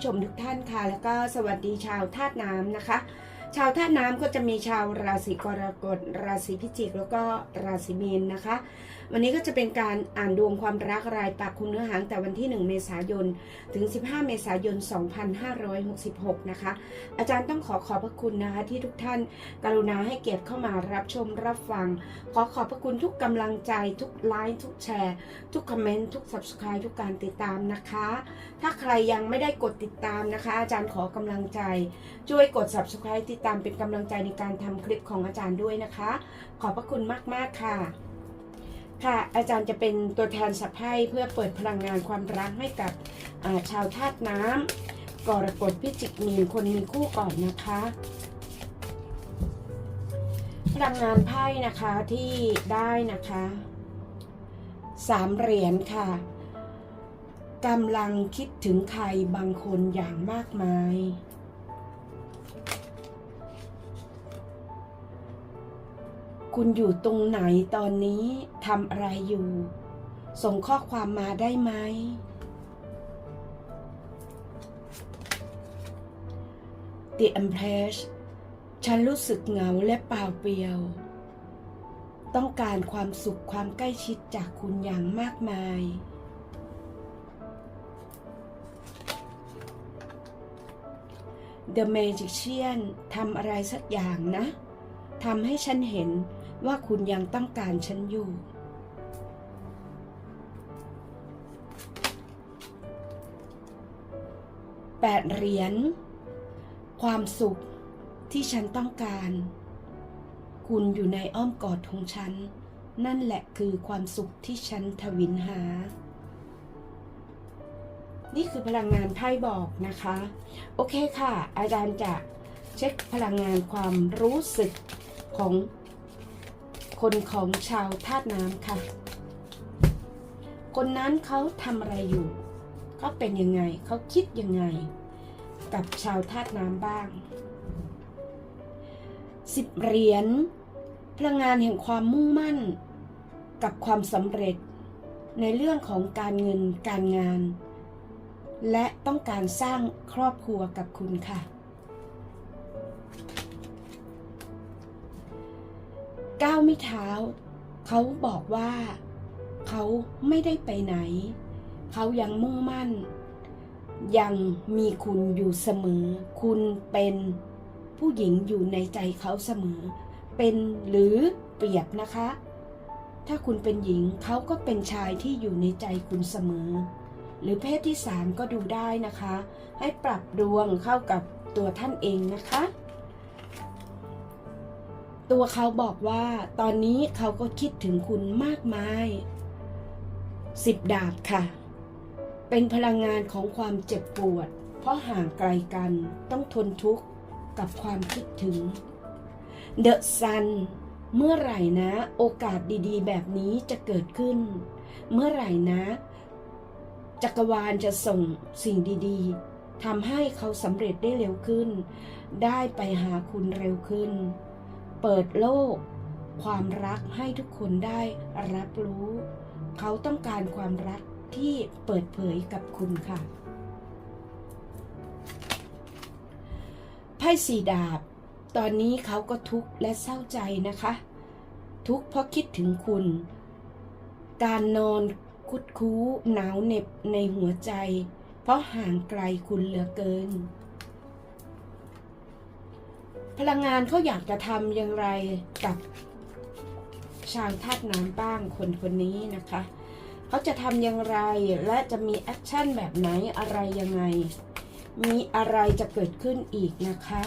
ผู้ชมทุกท่านค่ะ แล้วก็สวัสดีชาวธาตุน้ำนะคะ ชาวธาตุน้ำก็จะมีชาวราศีกรกฎ ราศีพิจิก แล้วก็ราศีเมีนนะคะ วันนี้ก็จะเป็นการอ่านดวงความรักรายปักคุณเนื้อหางแต่วันที่ 1 เมษายน ถึง 15 เมษายน 2566 นะคะ อาจารย์ต้องขอขอบพระคุณนะคะ ที่ทุกท่านกรุณาให้เกียรติเข้ามารับชมรับฟัง ขอขอบพระคุณทุกกำลังใจทุกไลค์ทุกแชร์ ทุกคอมเมนต์ทุก subscribe ทุกการติดตามนะคะ ถ้าใครยังไม่ได้กดติดตามนะคะ อาจารย์ขอกำลังใจช่วยกด subscribe ติดตามเป็นกำลังใจในการทำคลิปของอาจารย์ด้วยนะคะ ขอบพระคุณมาก ๆ ค่ะ ค่ะ อาจารย์จะเป็นตัวแทนสัพไพ่เพื่อเปิดพลังงานความรักให้กับาชาวธาตุน้ำกรกฎพิจิกมีคนมีคู่ก่อนนะคะพลังงานไพ่นะคะที่ได้นะคะสามเหรียญค่ะกำลังคิดถึงใครบางคนอย่างมากมาย คุณอยู่ตรงไหนตอนนี้ทำอะไรอยู่ ส่งข้อความมาได้ไหม The Empress ฉันรู้สึกเหงาและเปล่าเปลี่ยว ต้องการความสุขความใกล้ชิดจากคุณอย่างมากมาย The Magician ทำอะไรสักอย่างนะทำให้ฉันเห็น ว่าคุณยังต้องการฉันอยู่ แปดเหรียญ ความสุขที่ฉันต้องการ คุณอยู่ในอ้อมกอดของฉัน นั่นแหละคือความสุขที่ฉันทวินหา นี่คือพลังงานไพ่บอกนะคะ โอเคค่ะ อาจารย์จะเช็คพลังงานความรู้สึกของ คนของชาวธาตุน้ำค่ะ คนนั้นเขาทำอะไรอยู่ เขาเป็นยังไง เขาคิดยังไง กับชาวธาตุน้ำบ้างสิบเหรียญพลังงานแห่งความมุ่งมั่น กับความสำเร็จ ในเรื่องของการเงินการงาน และต้องการสร้างครอบครัวกับคุณค่ะ ก้าวไม่เท้า เขาบอกว่า เขาไม่ได้ไปไหน เขายังมุ่งมั่น ยังมีคุณอยู่เสมอ คุณเป็นผู้หญิงอยู่ในใจเขาเสมอ เป็นหรือเปรียบนะคะ ถ้าคุณเป็นหญิงเขาก็เป็นชายที่อยู่ในใจคุณเสมอ หรือเพศที่สามก็ดูได้นะคะ ให้ปรับดวงเข้ากับตัวท่านเองนะคะ ตัวเขาบอกว่าตอนนี้เขาก็คิดถึงคุณมากมายสิบดาบค่ะ เป็นพลังงานของความเจ็บปวด เพราะห่างไกลกันต้องทนทุกข์กับความคิดถึง The Sun เมื่อไหร่นะโอกาสดีๆ แบบนี้จะเกิดขึ้น เมื่อไหร่นะ จักรวาลจะส่งสิ่งดีๆทำให้เขาสำเร็จได้เร็วขึ้น ได้ไปหาคุณเร็วขึ้น เปิดโลก ความรักให้ทุกคนได้รับรู้ เขาต้องการความรักที่เปิดเผยกับคุณค่ะ ไพ่สีดาบ ตอนนี้เขาก็ทุกข์และเศร้าใจนะคะ ทุกข์เพราะคิดถึงคุณ การนอนคุดคู้หนาวเหน็บในหัวใจ เพราะห่างไกลคุณเหลือเกิน พลังงานเขาอยากจะทำอย่างไรกับชาวธาตุน้ำบ้างคนคนนี้นะคะเขาจะทำอย่างไรและจะมีแอคชั่นแบบไหนอะไรยังไง มีอะไรจะเกิดขึ้นอีกนะคะ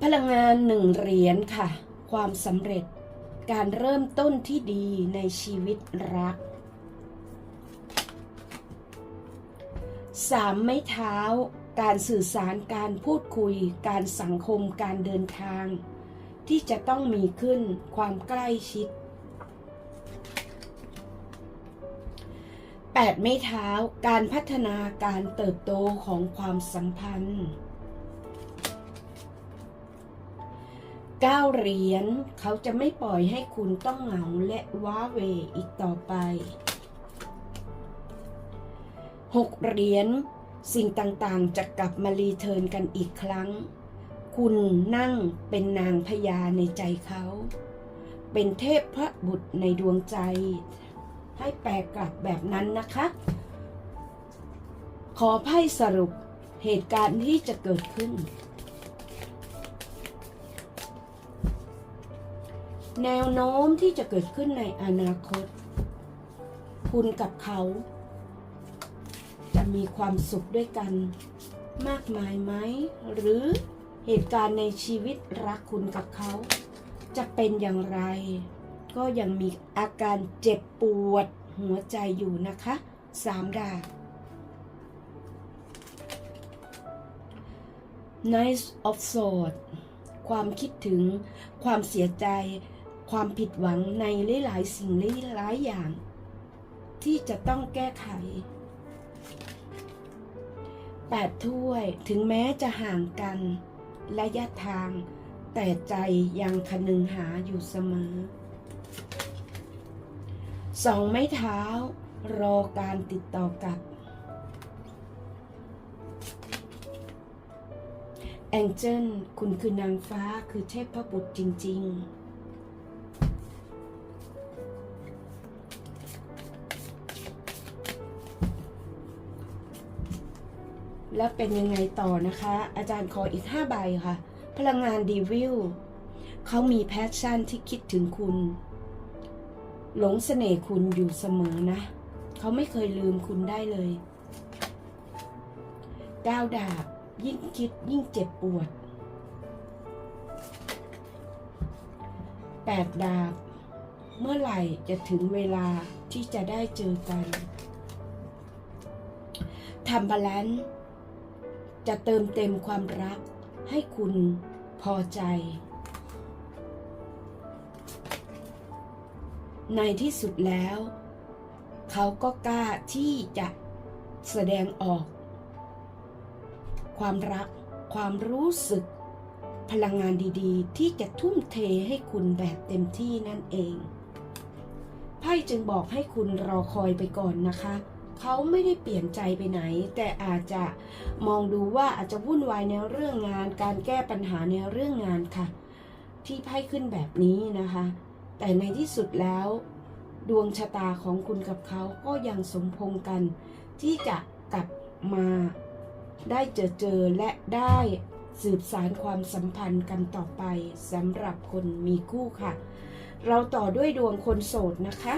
พลังงานหนึ่งเหรียญค่ะ ความสำเร็จการเริ่มต้นที่ดีในชีวิตรักสามไม้เท้า การสื่อสารการพูดคุย การสังคมการเดินทาง ที่จะต้องมีขึ้นความใกล้ชิดแปดไม้เท้าการพัฒนาการเติบโตของความสัมพันธ์เก้าเหรียญเขาจะไม่ปล่อยให้คุณต้องเหงาและว้าเวอีกต่อไปหกเหรียญ สิ่งต่างๆ จะกลับมารีเทิร์นกันอีกครั้ง คุณนั่งเป็นนางพญาในใจเขา เป็นเทพพระบุตรในดวงใจ ให้แปลกลับแบบนั้นนะคะ ขอไพ่สรุปเหตุการณ์ที่จะเกิดขึ้น แนวโน้มที่จะเกิดขึ้นในอนาคต คุณกับเขา มีความสุขด้วยกัน มากมายไหม หรือเหตุการณ์ในชีวิตรักคุณกับเขา จะเป็นอย่างไร ก็ยังมีอาการเจ็บปวดหัวใจอยู่นะคะสามดาบ Nice of Swords ความคิดถึงความเสียใจ ความผิดหวังในหลายๆสิ่งหลายๆอย่าง ที่จะต้องแก้ไข แปดถ้วยถึงแม้จะห่างกันระยะทาง แต่ใจยังคนึงหาอยู่เสมอสองไม้เท้ารอการติดต่อกับ แองเจิลคุณคือนางฟ้าคือเทพพระบุตรจริง ๆ แล้วเป็นยังไงต่อนะคะ อาจารย์ขออีก 5 ใบค่ะ พลังงานดีวิลเขามีแพชชั่นที่คิดถึงคุณ หลงเสน่ห์คุณอยู่เสมอนะ เขาไม่เคยลืมคุณได้เลยก้าวดาบ ยิ่งคิดยิ่งเจ็บปวดแปดดาบ เมื่อไหร่จะถึงเวลาที่จะได้เจอกันทำบาลานซ์ จะเติมเต็มความรักให้คุณพอใจ ในที่สุดแล้ว เขาก็กล้าที่จะแสดงออก ความรักความรู้สึก พลังงานดีๆ ที่จะทุ่มเทให้คุณแบบเต็มที่นั่นเอง ไพ่จึงบอกให้คุณรอคอยไปก่อนนะคะ เขาไม่ได้เปลี่ยนใจไปไหน แต่อาจจะมองดูว่าอาจจะวุ่นวายในเรื่องงาน การแก้ปัญหาในเรื่องงานค่ะ ที่ไพ่ขึ้นแบบนี้นะคะ แต่ในที่สุดแล้ว ดวงชะตาของคุณกับเขาก็ยังสมพงกัน ที่จะกลับมาได้เจอเจอและได้สืบสารความสัมพันธ์กันต่อไปสำหรับคนมีคู่ค่ะ เราต่อด้วยดวงคนโสดนะคะ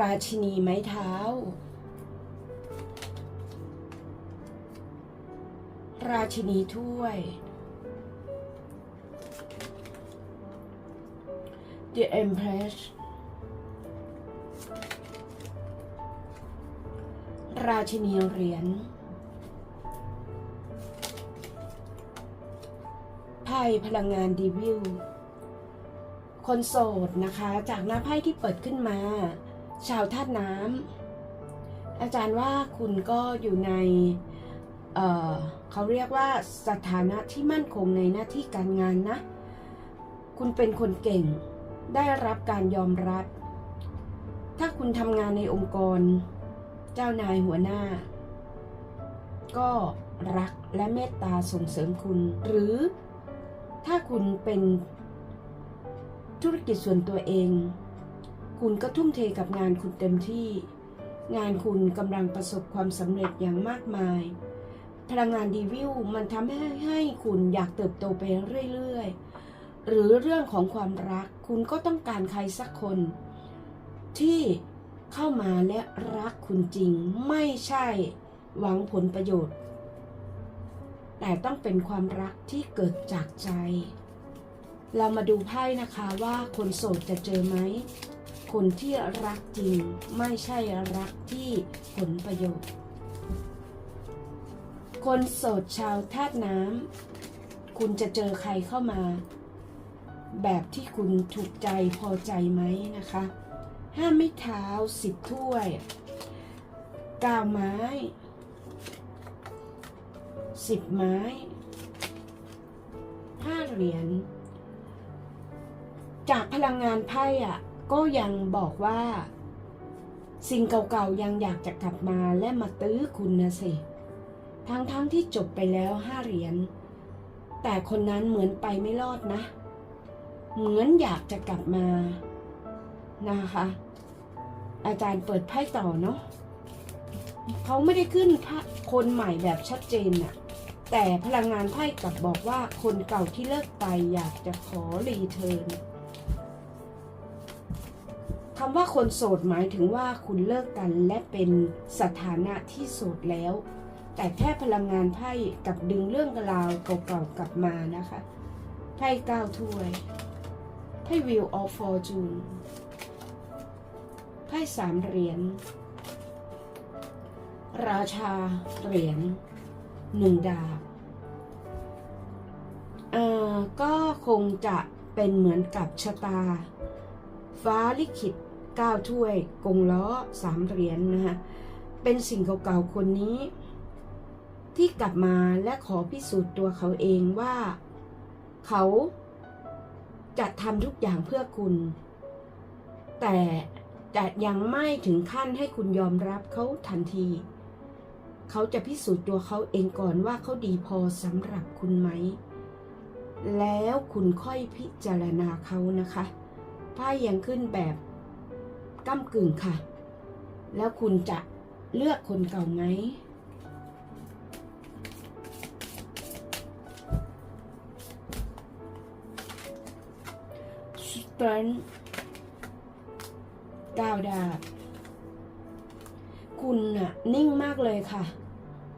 ราชินีไม้เท้า ราชินีถ้วย The Empress ราชินีเหรียญไพ่พลังงานดีวิลคนโสดนะคะ จากหน้าไพ่ที่เปิดขึ้นมา ชาวธาตุน้ำอาจารย์ว่าคุณก็อยู่ในเเขาเรียกว่าสถานะที่มั่นคงในหน้าที่การงานนะ คุณเป็นคนเก่ง ได้รับการยอมรับ ถ้าคุณทำงานในองค์กร เจ้านายหัวหน้า ก็รักและเมตตาส่งเสริมคุณ หรือถ้าคุณเป็นธุรกิจส่วนตัวเอง คุณก็ทุ่มเทกับงานคุณเต็มที่ งานคุณกำลังประสบความสำเร็จอย่างมากมาย พลังงานดีวิวมันทำให้ให้คุณอยากเติบโตไปเรื่อยๆ หรือเรื่องของความรักคุณก็ต้องการใครสักคน ที่เข้ามาและรักคุณจริงไม่ใช่หวังผลประโยชน์ แต่ต้องเป็นความรักที่เกิดจากใจ เรามาดูไพ่นะคะว่าคนโสดจะเจอไหม คนที่รักจริงไม่ใช่รักที่ผลประโยชน์ คนโสดชาวธาตุน้ำคุณจะเจอใครเข้ามา แบบที่คุณถูกใจพอใจไหมนะคะห้าไม้เท้าสิบถ้วยก้าไม้สิบไม้ห้าเหรียญจากพลังงานไพ่อะ ก็ยังบอกว่า สิ่งเก่าๆยังอยากจะกลับมาและมาตื้อคุณนะสิ ทั้งๆทที่จบไปแล้วห้าเหรียญ แต่คนนั้นเหมือนไปไม่รอดนะ เหมือนอยากจะกลับมานะคะ อาจารย์เปิดไพ่ต่อเนาะเขาไม่ได้ขึ้นพระคนใหม่แบบชัดเจนน่ะแต่พลังงานไพ่กลับบอกว่าคนเก่าที่เลิกไปอยากจะขอรีเทิร์น คำว่าคนโสดหมายถึงว่าคุณเลิกกันและเป็นสถานะที่โสดแล้ว แต่แค่พลังงานไพ่กับดึงเรื่องราวเก่าๆกลับมานะคะไพ่เก้าถ้วยไพ่ Wheel of Fortune ไพ่สามเหรียญราชาเหรียญหนึ่งดาบเอ่อก็คงจะเป็นเหมือนกับชะตา ฟ้าลิขิต ก้าถ้วยกงล้อสามเหรียญนนะคะเป็นสิ่งเก่าๆคนนี้ ที่กลับมาและขอพิสูจน์ตัวเขาเองว่า เขาจะทำทุกอย่างเพื่อคุณ แต่จะยังไม่ถึงขั้นให้คุณยอมรับเขาทันที เขาจะพิสูจน์ตัวเขาเองก่อนว่าเขาดีพอสำหรับคุณไหม แล้วคุณค่อยพิจารณาเขานะคะไพ่ยังขึ้นแบบ ก้ากึ่งค่ะ แล้วคุณจะเลือกคนเก่าไหมสเตรนก้าวดาบคุณน่ะนิ่งมากเลยค่ะ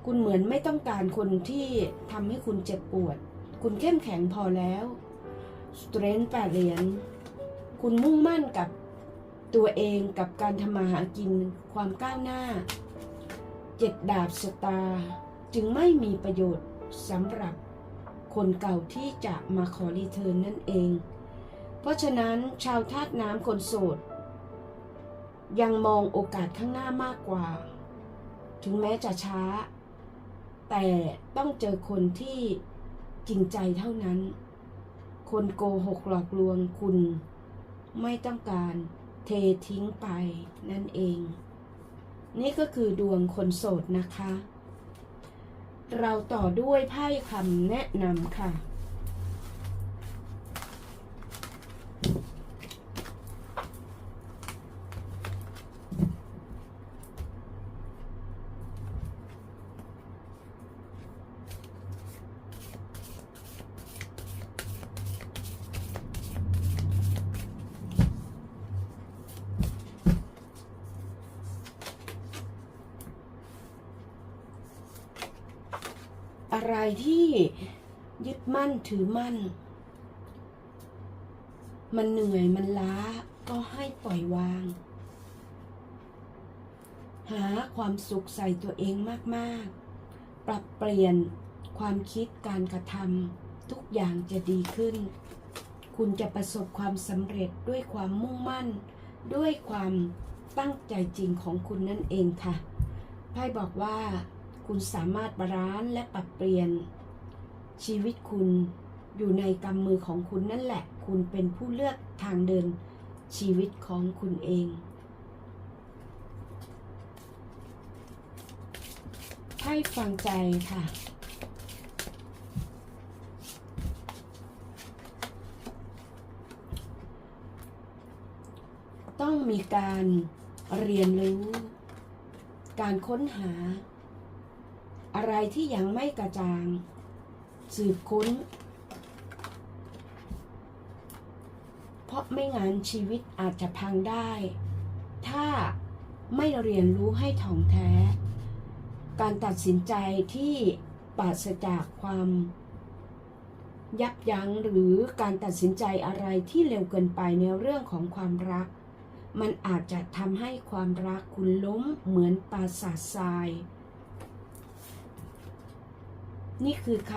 คุณเหมือนไม่ต้องการคนที่ทำให้คุณเจ็บปวด คุณเข้มแข็งพอแล้วสเตรนแปดเหรียญคุณมุ่งมั่นกับ ตัวเองกับการทำมาหากินความก้าวหน้า เจ็ดดาบสตา จึงไม่มีประโยชน์สำหรับคนเก่าที่จะมาขอรีเทิร์นนั่นเอง เพราะฉะนั้นชาวธาตุน้ำคนโสด ยังมองโอกาสข้างหน้ามากกว่า ถึงแม้จะช้า แต่ต้องเจอคนที่จริงใจเท่านั้น คนโกหกหลอกลวงคุณไม่ต้องการ เททิ้งไปนั่นเอง นี่ก็คือดวงคนโสดนะคะ เราต่อด้วยไพ่คำแนะนำค่ะ อะไรที่ยึดมั่นถือมั่น มันเหนื่อยมันล้าก็ให้ปล่อยวาง หาความสุขใส่ตัวเองมากๆ ปรับเปลี่ยนความคิดการกระทำทุกอย่างจะดีขึ้น คุณจะประสบความสำเร็จด้วยความมุ่งมั่น ด้วยความตั้งใจจริงของคุณนั่นเองค่ะไพ่บอกว่า คุณสามารถบาลานซ์และปรับเปลี่ยน ชีวิตคุณอยู่ในกำมือของคุณนั่นแหละ คุณเป็นผู้เลือกทางเดินชีวิตของคุณเองให้ฟังใจค่ะ ต้องมีการเรียนรู้ การค้นหา อะไรที่ยังไม่กระจ่าง สืบค้น เพราะไม่งั้นชีวิตอาจจะพังได้ ถ้าไม่เรียนรู้ให้ถ่องแท้ การตัดสินใจที่ปราศจากความ ยับยั้งหรือการตัดสินใจอะไรที่เร็วเกินไปในเรื่องของความรัก มันอาจจะทำให้ความรักคุณล้มเหมือนปราสาททราย นี่คือค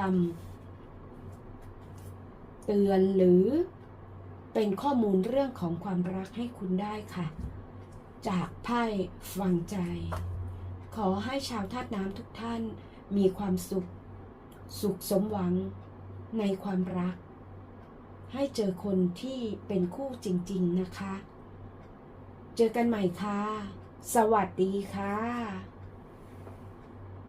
ำเตือนหรือเป็นข้อมูลเรื่องของความรักให้คุณได้ค่ะ จากไพ่ฟังใจ ขอให้ชาวธาตุน้ำทุกท่านมีความสุข สุขสมหวังในความรัก ให้เจอคนที่เป็นคู่จริง ๆ นะคะ เจอกันใหม่ค่ะ สวัสดีค่ะ